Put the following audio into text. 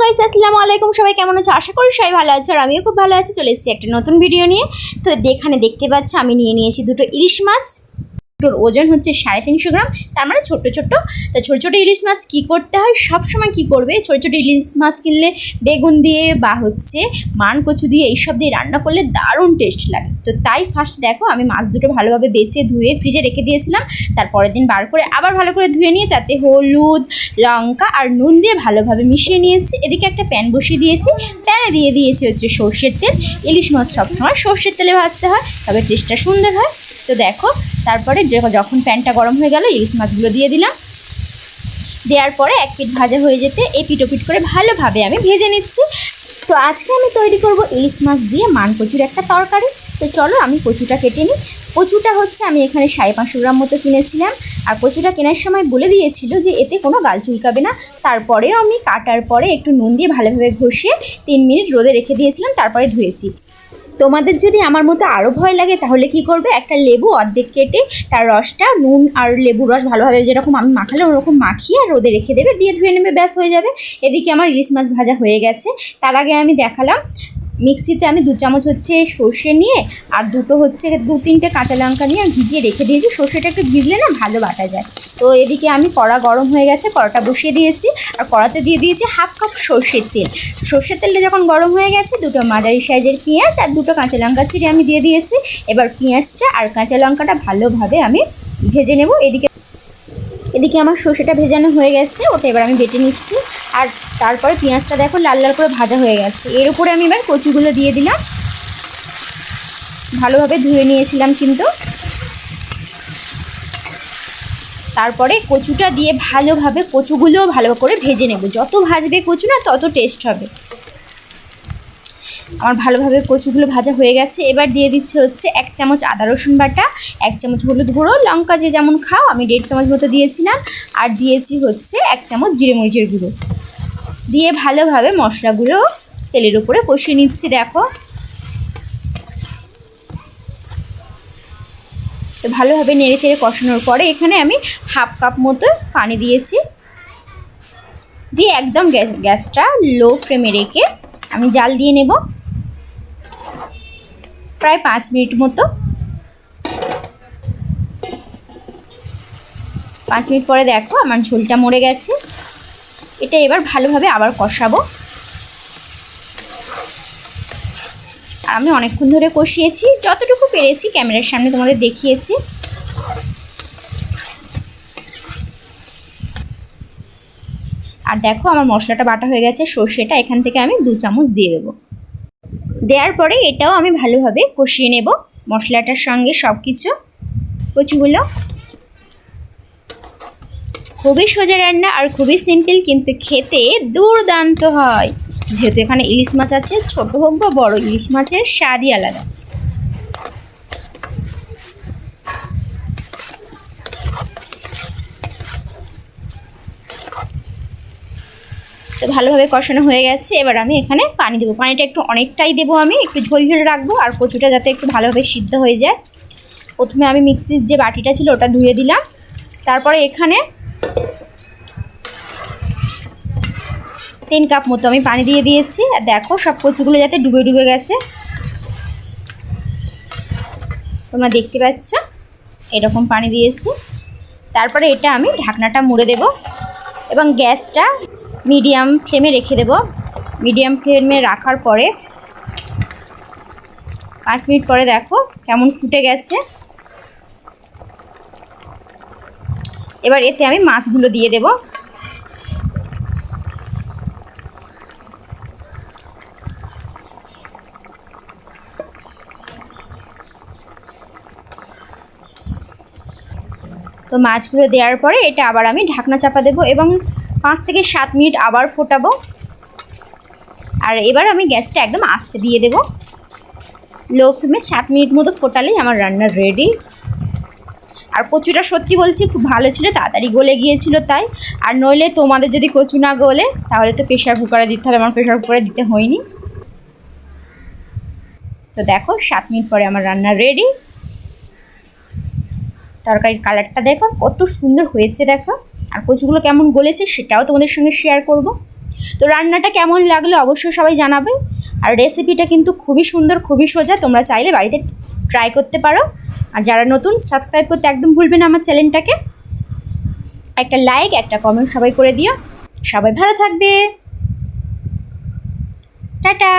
Guys আসসালামু আলাইকুম। সবাই কেমন আছো? আশা করি সবাই ভালো আছো আর আমিও খুব ভালো আছি। চলে এসেছি একটা নতুন ভিডিও নিয়ে। তো এখানে দেখতে পাচ্ছ, আমি নিয়ে নিয়েছি দুটো ইলিশ মাছ। দুটোর ওজন হচ্ছে সাড়ে তিনশো গ্রাম, তার মানে ছোট্ট ছোট্ট। তা ছোটো ছোটো ইলিশ মাছ কী করতে হয়? সব সময় কী করবে? ছোটো ছোটো ইলিশ মাছ কিনলে বেগুন দিয়ে বা হচ্ছে মান কচু দিয়ে এইসব দিয়ে রান্না করলে দারুণ টেস্ট লাগে। তো তাই ফার্স্ট দেখো, আমি মাছ দুটো ভালোভাবে বেছে ধুয়ে ফ্রিজে রেখে দিয়েছিলাম। তারপরের দিন বার করে আবার ভালো করে ধুয়ে নিয়ে তাতে হলুদ, লঙ্কা আর নুন দিয়ে ভালোভাবে মিশিয়ে নিয়েছি। এদিকে একটা প্যান বসিয়ে দিয়েছি। প্যানে দিয়ে দিয়েছি হচ্ছে সর্ষের তেল। ইলিশ মাছ সবসময় সর্ষের তেলে ভাজতে হয়, তবে টেস্টটা সুন্দর হয়। তো দেখো, তারপরে যখন প্যানটা গরম হয়ে গেল, ইলিশ মাছগুলো দিয়ে দিলাম। দেওয়ার পরে এক পিঠ ভাজা হয়ে যেতে এই পিট পিট করে ভালোভাবে আমি ভেজে নিচ্ছি। তো আজকে আমি তৈরি করব ইলিশ মাছ দিয়ে মান কচুর একটা তরকারি। তো চলো আমি কচুটা কেটে নিই। কচুটা হচ্ছে আমি এখানে সাড়ে পাঁচশো গ্রাম মতো কিনেছিলাম। আর কচুটা কেনার সময় বলে দিয়েছিল যে এতে কোনো গাল চুলকাবে না। তারপরেও আমি কাটার পরে একটু নুন দিয়ে ভালোভাবে ঘষিয়ে তিন মিনিট রোদে রেখে দিয়েছিলাম, তারপরে ধুয়েছি। তোমাদের যদি আমার মতো আরও ভয় লাগে, তাহলে কি করবে? একটা লেবু অর্ধেক কেটে তার রসটা নুন আর লেবু রস ভালোভাবে যেরকম আমি মাখালে ওরকম মাখিয়ে আর রোদে রেখে দেবে, দিয়ে ধুয়ে নেবে, ব্যাস হয়ে যাবে। এদিকে আমার ইলিশ মাছ ভাজা হয়ে গেছে। তার আগে আমি দেখালাম মিক্সিতে আমি দু চামচ হচ্ছে সর্ষে নিয়ে আর দুটো হচ্ছে দু তিনটে কাঁচা লঙ্কা নিয়ে ভিজিয়ে রেখে দিয়েছি। সর্ষেটা একটু ভিজলে না ভালো বাটা যায়। তো এদিকে আমি কড়া গরম হয়ে গেছে, কড়াটা বসিয়ে দিয়েছি আর কড়াতে দিয়ে দিয়েছি হাফ কাপ সর্ষের তেল। সর্ষের তেলটা যখন গরম হয়ে গেছে, দুটো মাঝারি সাইজের পেঁয়াজ আর দুটো কাঁচা লঙ্কা ছিঁড়ে আমি দিয়ে দিয়েছি। এবার পেঁয়াজটা আর কাঁচা লঙ্কাটা ভালোভাবে আমি ভেজে নেব। এদিকে এদিকে আমার সর্ষেটা ভেজানো হয়ে গেছে, ওটা এবার আমি বেটে নিচ্ছি। আর তারপরে পেঁয়াজটা দেখো লাল লাল করে ভাজা হয়ে গেছে। এর উপরে আমি এবার কচুগুলো দিয়ে দিলাম। ভালোভাবে ধুয়ে নিয়েছিলাম কিন্তু। তারপরে কচুটা দিয়ে ভালোভাবে কচুগুলোও ভালো করে ভেজে নেব। যত ভাজবে কচু না, তত টেস্ট হবে। আমার ভালোভাবে কচুগুলো ভাজা হয়ে গেছে। এবার দিয়ে দিচ্ছে হচ্ছে এক চামচ আদা রসুন বাটা, এক চামচ হলুদ গুঁড়ো, লঙ্কা যে যেমন খাও, আমি দেড় চামচ মতো দিয়েছিলাম। আর দিয়েছি হচ্ছে এক চামচ জিরে মরিচের গুঁড়ো। দিয়ে ভালোভাবে মশলাগুলো তেলের উপরে কষিয়ে নিচ্ছি, দেখো। তো ভালোভাবে নেড়ে চেড়ে কষানোর পরে এখানে আমি হাফ কাপ মতো পানি দিয়েছি। দিয়ে একদম গ্যাস, গ্যাসটা লো ফ্লেমে রেখে আমি জাল দিয়ে নেব। প্রায় পাঁচ মিনিট মতো। পাঁচ মিনিট পরে দেখো আমার ঝোলটা মরে গেছে। এটা এবার ভালোভাবে আবার কষাবো। আমি অনেকক্ষণ ধরে কষিয়েছি। যতটুকু পেরেছি ক্যামেরার সামনে তোমাদের দেখিয়েছি। আর দেখো আমার মশলাটা বাটা হয়ে গেছে। সর্ষেটা এখান থেকে আমি দু চামচ দিয়ে দেবো। দেওয়ার পরে এটাও আমি ভালোভাবে কষিয়ে নেব। মশলাটার সঙ্গে সব কিছু কচুগুলো। খুবই সোজা রান্না আর খুবই সিম্পল কিন্তু খেতে দুর্দান্ত হয়। যেহেতু এখানে ইলিশ মাছ আছে, ছোট হোক বা বড়, ইলিশ মাছের স্বাদই আলাদা। ভালোভাবে কষানো হয়ে গেছে, এবার আমি এখানে পানি দেবো। পানিটা একটু অনেকটাই দেবো আমি, একটু ঝোল ঝোল রাখব আর কচুটা যাতে একটু ভালোভাবে সিদ্ধ হয়ে যায়। প্রথমে আমি মিক্সির যে বাটিটা ছিল ওটা ধুয়ে দিলাম। তারপরে এখানে তিন কাপ মতো আমি পানি দিয়ে দিয়েছি। আর দেখো, সব কচুগুলো যাতে ডুবে ডুবে গেছে। তোমরা দেখতে পাচ্ছ, এরকম পানি দিয়েছি। তারপরে এটা আমি ঢাকনাটা মুড়ে দেব। এবং গ্যাসটা মিডিয়াম ফ্লেমে রেখে দেব। মিডিয়াম ফ্লেমে রাখার পরে পাঁচ মিনিট পরে দেখো কেমন ফুটে গেছে। এবার এতে আমি মাছগুলো দিয়ে দেবো। তো মাছগুলো দেওয়ার পরে এটা আবার আমি ঢাকনা চাপা দেবো এবং পাঁচ থেকে সাত মিনিট আবার ফোটাবো। আর এবার আমি গ্যাসটা একদম আস্তে দিয়ে দেবো। লো ফ্লেমে সাত মিনিট মতো ফোটালেই আমার রান্না রেডি আর কচুটা সত্যি বলছি খুব ভালো ছিল, তাড়াতাড়ি গলে গিয়েছিল তাই। আর নইলে তোমাদের যদি কচু না গলে, তাহলে তো প্রেশার কুকারে দিতে হবে, আমার প্রেশার কুকারে দিতে হয়নি। তো দেখো, সাত মিনিট পরে আমার রান্না রেডি তরকারির কালারটা দেখো, কত সুন্দর হয়েছে দেখো। আর কচুগুলো কেমন গলেছে সেটাও তোমাদের সঙ্গে শেয়ার করব। তো রান্নাটা কেমন লাগল অবশ্যই সবাই জানাবে। আর রেসিপিটা কিন্তু খুবই সুন্দর, খুবই সোজা, তোমরা চাইলে বাড়িতে ট্রাই করতে পারো। আর যারা নতুন সাবস্ক্রাইব করতে একদম ভুলবে না আমার চ্যানেলটাকে। একটা লাইক একটা কমেন্ট সবাই করে দিও। সবাই ভালো থাকবে। টাটা!